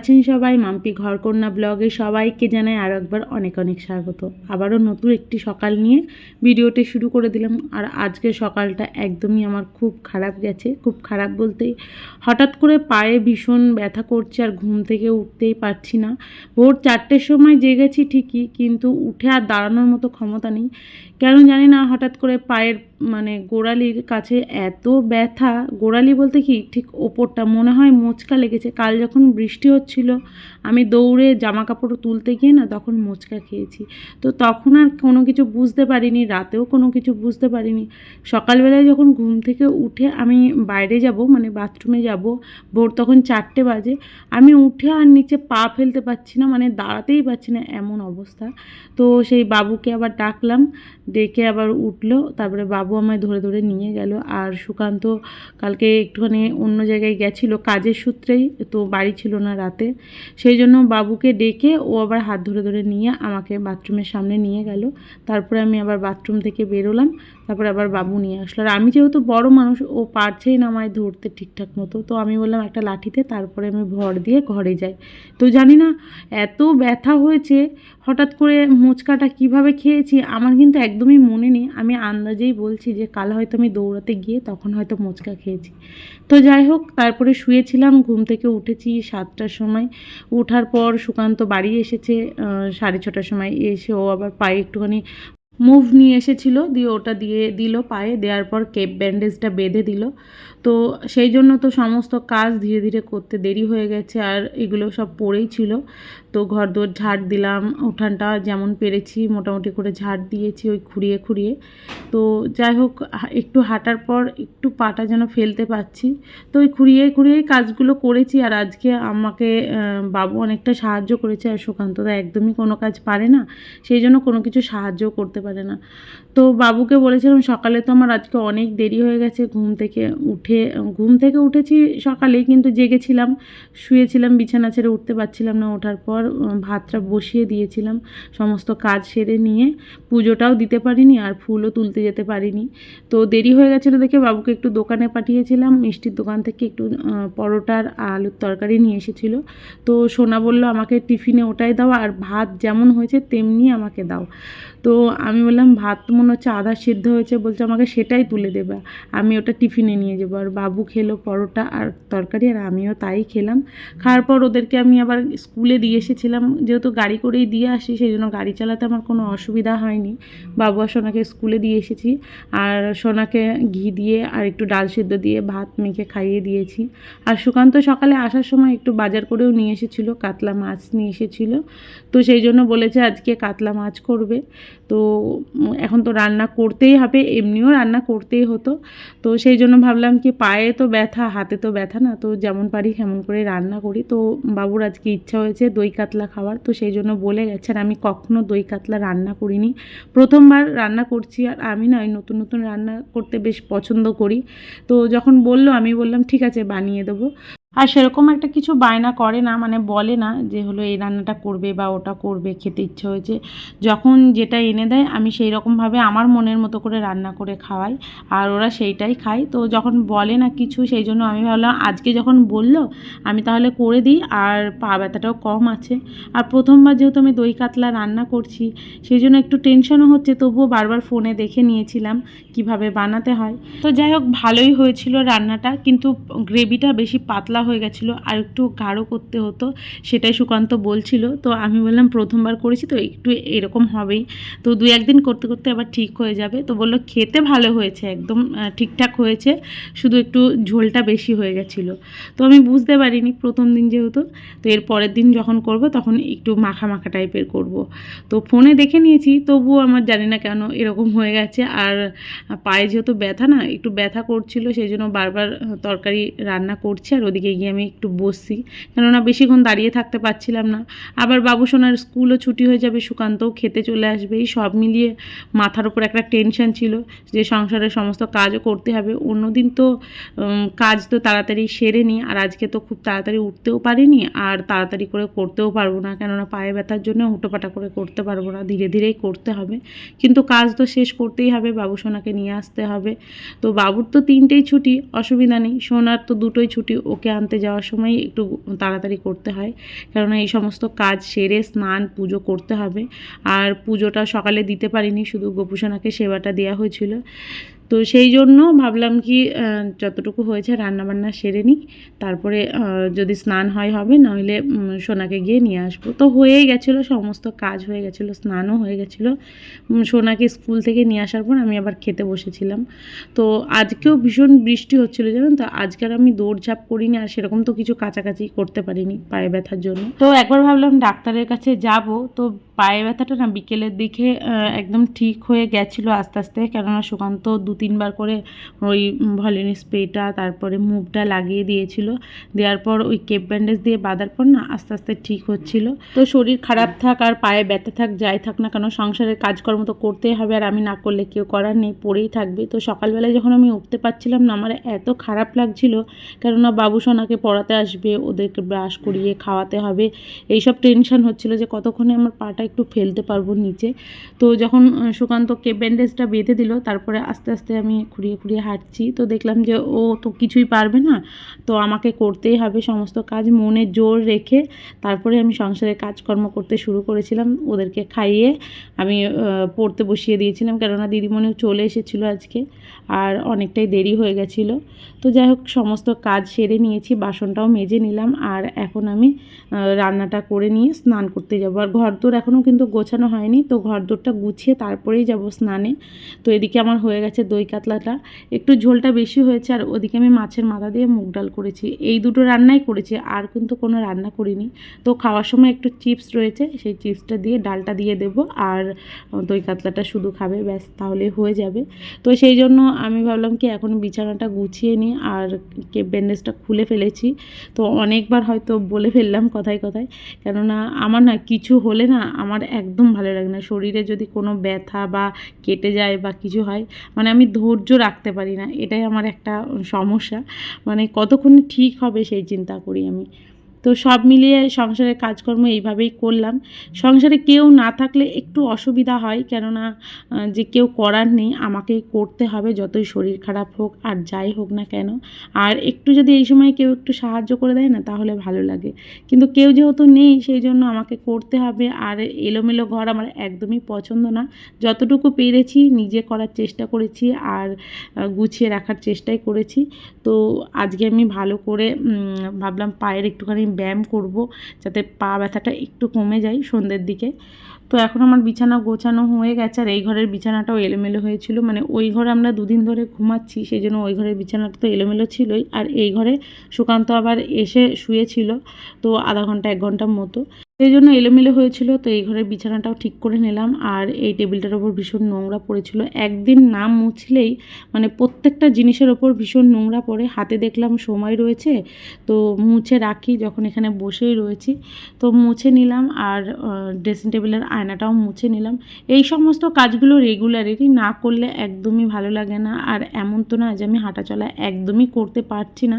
আছেন সবাই, মাম্পি ঘরকন্যা ব্লগে সবাইকে জানাই আরও একবার অনেক অনেক স্বাগত। আবারও নতুন একটি সকাল নিয়ে ভিডিওটি শুরু করে দিলাম। আর আজকে সকালটা একদমই আমার খুব খারাপ গেছে, খুব খারাপ বলতে হঠাৎ করে পায়ে ভীষণ ব্যথা করছে আর ঘুম থেকে উঠতেই পারছি না। ভোর চারটের সময় জেগেছি ঠিকই, কিন্তু উঠে আর দাঁড়ানোর মতো ক্ষমতা নেই। কেন জানি না হঠাৎ করে পায়ের মানে গোড়ালির কাছে এত ব্যথা, গোড়ালি বলতে কি ঠিক ওপরটা মনে হয় মোচকা লেগেছে। কাল যখন বৃষ্টি হচ্ছিল আমি দৌড়ে জামা কাপড় তুলতে গিয়ে না তখন মোচকা খেয়েছি। তো তখন আর কোনো কিছু বুঝতে পারিনি, রাতেও কোনো কিছু বুঝতে পারিনি। সকালবেলায় যখন ঘুম থেকে উঠে আমি বাইরে যাব মানে বাথরুমে যাব, ভোর তখন চারটে বাজে, আমি উঠে আর নিচে পা ফেলতে পারছি না মানে দাঁড়াতেই পারছি না, এমন অবস্থা। তো সেই বাবুকে আবার ডাকলাম, ডেকে আবার উঠল, তারপরে বাবু আমায় ধরে ধরে নিয়ে গেল। আর সুকান্ত কালকে একটুখানি অন্য জায়গায় গেছিল, কাজের সূত্রেই, তো বাড়ি ছিল না রাতে। সেই জন্য বাবুকে ডেকে ও আবার হাত ধরে ধরে নিয়ে আমাকে বাথরুমের সামনে নিয়ে গেল। তারপরে আমি আবার বাথরুম থেকে বেরোলাম। তারপরে আবার বাবু নিয়ে আসলো। আর আমি যেহেতু বড় মানুষ, ও পারছেই না আমায় ধরতে ঠিকঠাক মতো। তো আমি বললাম, একটা লাঠিতে, তারপরে আমি ভর দিয়ে ঘরে যাই। তো জানি না, এত ব্যথা হয়েছে হঠাৎ করে মোচকাটা কীভাবে খেয়েছি আমার কিন্তু একদমই মনে নেই। আমি আন্দাজেই বলছি যে কাল হয়তো আমি দৌড়াতে গিয়ে তখন হয়তো মোচকা খেয়েছি। তো যাই হোক, তারপরে শুয়েছিলাম, ঘুম থেকে উঠেছি সাতটার সময়। ওঠার পর সুকান্ত বাড়ি এসেছে সাড়ে ছটার সময়। এসে ও আবার পায়ে একটুখানি মুভ নিয়ে এসেছিল, দিয়ে ওটা দিয়ে দিল পায়ে, দেওয়ার পর কেপ ব্যান্ডেজটা বেঁধে দিল। তো সেই জন্য তো সমস্ত কাজ ধীরে ধীরে করতে দেরি হয়ে গেছে, আর এগুলো সব পড়েই ছিল। তো ঘর দোর ঝাড় দিলাম, উঠানটা যেমন পেরেছি, মোটামুটি করে ঝাড় দিয়েছি ওই খুঁড়িয়ে খুঁড়িয়ে। তো যাই হোক একটু হাঁটার পর একটু পাটা যেন ফেলতে পারছি। তো ওই খুঁড়িয়ে খুঁড়িয়েই কাজগুলো করেছি, আর আজকে আমাকে বাবু অনেকটা সাহায্য করেছে, আর সুকান্তদা একদমই কোনো কাজ পারে না, সেই জন্য কোনো কিছু সাহায্যও করতে পারে না। তো বাবুকে বলেছিলাম, সকালে তো আমার আজকে অনেক দেরি হয়ে গেছে, ঘুম থেকে উঠে, ঘুম থেকে উঠেছি সকালেই, কিন্তু জেগেছিলাম, শুয়েছিলাম, বিছানা ছেড়ে উঠতে পারছিলাম না। ওঠার পর ভাতটা বসিয়ে দিয়েছিলাম, সমস্ত কাজ সেরে নিয়ে, পুজোটাও দিতে পারিনি আর ফুলও তুলতে যেতে পারিনি। তো দেরি হয়ে গেছিল দেখে বাবুকে একটু দোকানে পাঠিয়েছিলাম, মিষ্টির দোকান থেকে একটু পরোটার আলুর তরকারি নিয়ে এসেছিল। তো সোনা বলল, আমাকে টিফিনে ওটাই দাও, আর ভাত যেমন হয়েছে, তেমনি আমাকে দাও। তো আমি বললাম, ভাত মনে হচ্ছে আধা সিদ্ধ হয়েছে। বলছে, আমাকে সেটাই তুলে দেবে। আমি ওটা টিফিনে নিয়ে যাব। আর বাবু খেলো পরোটা আর তরকারি, আর আমিও তাই খেলাম। খাওয়ার পর ওদেরকে আমি আবার স্কুলে দিয়ে এসেছিলাম। যেহেতু গাড়ি করেই দিয়ে আসি, সেই জন্য গাড়ি চালাতে আমার কোনো অসুবিধা হয়নি। বাবু আর সোনাকে স্কুলে দিয়ে এসেছি। আর সোনাকে ঘি দিয়ে আর একটু ডাল সিদ্ধ দিয়ে ভাত মেখে খাইয়ে দিয়েছি। আর সুকান্ত সকালে আসার সময় একটু বাজার করেও নিয়ে এসেছিল, কাতলা মাছ নিয়ে এসেছিল। তো সেই জন্য বলেছে, আজকে কাতলা মাছ করবে। তো এখন তো রান্না করতেই হবে, এমনিও রান্না করতেই হতো। তো সেই জন্য ভাবলাম কি পায়ে তো ব্যথা, হাতে তো ব্যথা না, তো যেমন পারি সেমন করে রান্না করি। তো বাবুর আজকে ইচ্ছা হয়েছে দই কাতলা খাওয়ার, তো সেই জন্য বলে গেছেন আমি কখনো দই কাতলা রান্না করিনি। প্রথমবার রান্না করছি আর আমি না ওই নতুন নতুন রান্না করতে বেশ পছন্দ করি। তো যখন বলল আমি বললাম, ঠিক আছে, বানিয়ে দেবো। আর সেরকম একটা কিছু বায়না করে না মানে বলে না যে হলো এই রান্নাটা করবে বা ওটা করবে, খেতে ইচ্ছে হয়েছে। যখন যেটা এনে দেয়, আমি সেই রকমভাবে আমার মনের মতো করে রান্না করে খাওয়াই আর ওরা সেইটাই খায়। তো যখন বলে না কিছু, সেই জন্য আমি ভাবলাম আজকে যখন বলল, আমি তাহলে করে দিই আর পা ব্যথাটাও কম আছে। আর প্রথমবার যেহেতু আমি দই কাতলা রান্না করছি, সেই জন্য একটু টেনশনও হচ্ছে, তবুও বারবার ফোনে দেখে নিয়েছিলাম কীভাবে বানাতে হয়। তো যাই হোক, ভালোই হয়েছিল রান্নাটা, কিন্তু গ্রেভিটা বেশি পাতলা হয়ে গেছিল, আর একটু গাঢ় করতে হতো, সেটাই সুকান্ত বলছিল। তো আমি বললাম, প্রথমবার করেছি তো, একটু এরকম হবেই। তো দু একদিন করতে করতে আবার ঠিক হয়ে যাবে। তো বলল, খেতে ভালো হয়েছে, একদম ঠিকঠাক হয়েছে, শুধু একটু ঝোলটা বেশি হয়ে গেছিল। তো আমি বুঝতে পারিনি প্রথম দিন যেহেতু। তো এর পরের দিন যখন করব, তখন একটু মাখা মাখা টাইপের করব। তো ফোনে দেখে নিয়েছি, তবুও আমার জানি না কেন এরকম হয়ে গেছে। আর পায়ে যেহেতু ব্যথা না, একটু ব্যথা করছিল, সেই জন্য বারবার তরকারি রান্না করছে, আর ওদিকে গিয়ে আমি একটু বসছি। কেননা বেশিক্ষণ দাঁড়িয়ে থাকতে পারছিলাম না। আবার বাবুসোনার স্কুলও ছুটি হয়ে যাবে, সুকান্তও খেতে চলে আসবে। এই সব মিলিয়ে মাথার উপর একটা টেনশন ছিল যে সংসারের সমস্ত কাজও করতে হবে। অন্যদিন তো কাজ তো তাড়াতাড়ি সেরে নিই আর আজকে তো খুব তাড়াতাড়ি উঠতেও পারিনি আর তাড়াতাড়ি করে করতেও পারব না। কেননা পায়ে ব্যথার জন্য হুটোপাটা করে করতে পারব না। ধীরে ধীরেই করতে হবে। কিন্তু কাজ তো শেষ করতেই হবে, বাবু সোনাকে নিয়ে আসতে হবে। তো বাবুর তো তিনটেই ছুটি, অসুবিধা নেই। সোনার তো দুটোই ছুটি, ওকে আনতে যাওয়ার সময় একটু তাড়াতাড়ি করতে হয়। কেননা এই সমস্ত কাজ সেরে স্নান, পুজো করতে হবে। আর পুজোটা সকালে দিতে পারিনি, শুধু গোপুসোনাকে সেবাটা দেওয়া হয়েছিল। তো সেই জন্য ভাবলাম কি যতটুকু হয়েছে রান্নাবান্না সেরে নিই তারপরে যদি স্নান হয় হবে নইলে সোনাকে গিয়ে নিয়ে আসব। তো হয়েই গেছিল, সমস্ত কাজ হয়ে গেছিল, স্নানও হয়ে গেছিল। সোনাকে স্কুল থেকে নিয়ে আসার পর আমি আবার খেতে বসেছিলাম। তো আজকেও ভীষণ বৃষ্টি হচ্ছিল, জানেন তো? আজকে আমি দৌড়ঝাঁপ করিনি, আর সেরকম তো কিছু কাছাকাছি করতে পারিনি পায়ে ব্যথার জন্য। তো একবার ভাবলাম ডাক্তারের কাছে যাব। তো পায়ে ব্যথাটা না বিকেলের দিকে একদম ঠিক হয়ে গেছিল আস্তে আস্তে। কেননা সুকান্ত দু তিনবার করে ওই ভলিনি স্প্রেটা, তারপরে মুভটা লাগিয়ে দিয়েছিল। দেওয়ার পর ওই কেপ ব্যান্ডেজ দিয়ে বাঁধার পর না আস্তে আস্তে ঠিক হচ্ছিল। তো শরীর খারাপ থাক আর পায়ে ব্যথা থাক, যাই থাক না কেন, সংসারের কাজকর্ম তো করতেই হবে আর আমি না করলে কেউ করার নেই, পড়েই থাকবে। তো সকালবেলায় যখন আমি উঠতে পারছিলাম না, আমার এত খারাপ লাগছিল। কেননা বাবু সোনাকে পড়াতে আসবে, ওদেরকে ব্রাশ করিয়ে খাওয়াতে হবে। এইসব টেনশন হচ্ছিল যে কতক্ষণে আমার পাটা একটু ফেলতে পারব নিচে। তো যখন সুকান্ত কে ব্যান্ডেজটা বেঁধে দিল, তারপরে আস্তে আস্তে আমি খুঁড়িয়ে খুঁড়িয়ে হাঁটছি। তো দেখলাম যে ও তো কিছুই পারবে না, তো আমাকে করতেই হবে সমস্ত কাজ, মনে জোর রেখে তারপরে আমি সংসারের কাজকর্ম করতে শুরু করেছিলাম ওদেরকে খাইয়ে। আমি পড়তে বসিয়ে দিয়েছিলাম, কেননা দিদিমণিও চলে এসেছিল আজকে, আর অনেকটাই দেরি হয়ে গেছিল। তো যাই হোক, সমস্ত কাজ সেরে নিয়েছি, বাসনটাও মেজে নিলাম, আর এখন আমি রান্নাটা করে নিয়ে স্নান করতে যাব। আর ঘরদোর এখনও কিন্তু গোছানো হয়নি, তো ঘরদোরটা গুছিয়ে তারপরেই যাব স্নানে। তো এদিকে আমার হয়ে গেছে দই কাতলাটা। একটু ঝোলটা বেশি হয়েছে আর ওদিকে আমি মাছের মাথা দিয়ে মুগ ডাল করেছি। এই দুটো রান্নাই করেছি, আর কিন্তু কোনো রান্না করিনি। তো খাওয়ার সময় একটু চিপস রয়েছে, সেই চিপসটা দিয়ে ডালটা দিয়ে দেব আর দই কাতলাটা শুধু খাবে, ব্যাস তাহলে হয়ে যাবে। তো সেই জন্য আমি ভাবলাম কি এখন বিছানাটা গুছিয়ে নিই আর কে ব্যান্ডেজটা খুলে ফেলেছি। তো অনেকবার হয়তো বলে ফেললাম কথায় কথায়। কেননা আমার না কিছু হলে না আমার একদম ভালো লাগে না। শরীরে যদি কোনো ব্যথা বা কেটে যায় বা কিছু হয় মানে আমি ধৈর্য রাখতে পারি না। এটাই আমার একটা সমস্যা। মানে কতক্ষণ ঠিক হবে সেই চিন্তা করি আমি। তো সব মিলিয়ে সংসারের কাজকর্ম এইভাবেই করলাম। সংসারে কেউ না থাকলে একটু অসুবিধা হয়, কেননা যে কেউ করার নেই আমাকেই করতে হবে, যতই শরীর খারাপ হোক আর যাই হোক না কেন। আর একটু যদি এই সময় কেউ একটু সাহায্য করে দেয় না, তাহলে ভালো লাগে। কিন্তু কেউ যেহেতু নেই, সেই জন্য আমাকে করতে হবে। আর এলোমেলো ঘর আমার একদমই পছন্দ না। যতটুকু পেরেছি, নিজে করার চেষ্টা করেছি আর গুছিয়ে রাখার চেষ্টাই করেছি। তো আজকে আমি ভালো করে ভাবলাম পায়ের একটুখানি ব্যায়াম করব যাতে পা ব্যথাটা একটু কমে যায় সন্ধ্যের দিকে। তো এখন আমার বিছানা গোছানো হয়ে গেছে আর এই ঘরের বিছানাটাও এলোমেলো হয়েছিল। মানে ওই ঘরে আমরা দুদিন ধরে ঘুমাচ্ছি সেই জন্য ওই ঘরের বিছানাটা তো এলোমেলো ছিলই। আর এই ঘরে সুকান্ত আবার এসে শুয়েছিল, তো আধা ঘণ্টা, এক ঘণ্টার মতো। সেই জন্য এলোমেলো হয়েছিল, তো এই ঘরের বিছানাটাও ঠিক করে নিলাম। আর এই টেবিলটার ওপর ভীষণ নোংরা পড়েছিল। একদিন না মুছলেই মানে প্রত্যেকটা জিনিসের ওপর ভীষণ নোংরা পড়ে। হাতে দেখলাম সময় রয়েছে, তো মুছে রাখি যখন এখানে বসেই রয়েছি। তো মুছে নিলাম আর ড্রেসিং টেবিলের আয়নাটাও মুছে নিলাম। এই সমস্ত কাজগুলো রেগুলারেরই না করলে একদমই ভালো লাগে না। আর এমন তো না যে আমি হাঁটাচলা একদমই করতে পারছি না।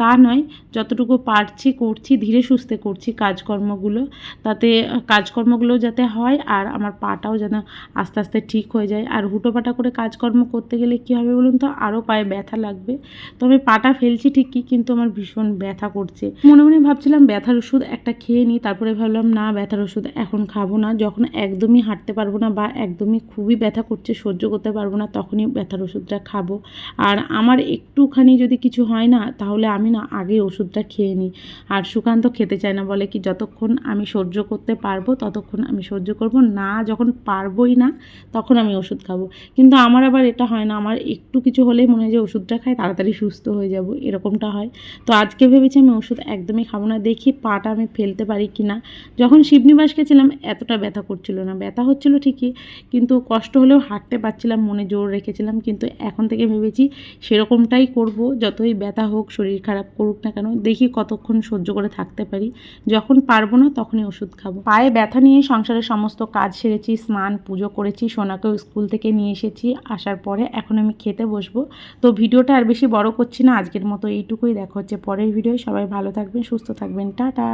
তা নয়, যতটুকু পারছি, করছি, ধীরে সুস্থে করছি কাজকর্মগুলো। তাতে কাজকর্মগুলো যাতে হয় আর আমার পাটাও যেন আস্তে আস্তে ঠিক হয়ে যায়। আর হুটোপাটা করে কাজকর্ম করতে গেলে কী হবে বলুন তো? আরও পায়ে ব্যথা লাগবে। তো আমি পাটা ফেলছি ঠিকই কিন্তু আমার ভীষণ ব্যথা করছে। মনে মনে ভাবছিলাম ব্যথার ওষুধ একটা খেয়ে নিই, তারপরে ভাবলাম, না, ব্যথার ওষুধ এখন খাব না। যখন একদমই হাঁটতে পারব না বা একদমই খুবই ব্যথা করছে, সহ্য করতে পারব না, তখনই ব্যথার ওষুধটা খাব। আর আমার একটুখানি যদি কিছু হয় না, তাহলে আমি না আগে ওষুধটা খেয়ে নিই। আর সুকান্ত খেতে চায় না, বলে কি, যতক্ষণ আমি সহ্য করতে পারব, ততক্ষণ আমি সহ্য করব। না, যখন পারবোই না, তখন আমি ওষুধ খাব। কিন্তু আমার আবার এটা হয় না, আমার একটু কিছু হলেই মনে হয় যে ওষুধটা খাই, তাড়াতাড়ি সুস্থ হয়ে যাব, এরকমটা হয়। তো আজকে ভেবেছি আমি ওষুধ একদমই খাব না, দেখি পাটা আমি ফেলতে পারি কি না যখন শিবনিবাস গেছিলাম, এতটা ব্যথা করছিল না, ব্যথা হচ্ছিল ঠিকই, কিন্তু কষ্ট হলেও হাঁটতে পারছিলাম, মনে জোর রেখেছিলাম, কিন্তু এখন থেকে ভেবেছি সেরকমটাই করব, যতই ব্যথা হোক, শরীর খারাপ করুক না কেন, দেখি কতক্ষণ সহ্য করে থাকতে পারি। যখন পারব না তখনই ওষুধ খাব। পায়ে ব্যথা নিয়ে সংসারের সমস্ত কাজ সেরেছি, স্নান, পুজো করেছি, সোনাকেও স্কুল থেকে নিয়ে এসেছি। আসার পরে এখন আমি খেতে বসবো। তো ভিডিওটা আর বেশি বড় করছি না, আজকের মতো এইটুকুই। দেখা হচ্ছে পরের ভিডিও সবাই ভালো থাকবেন, সুস্থ থাকবেন। টাটা!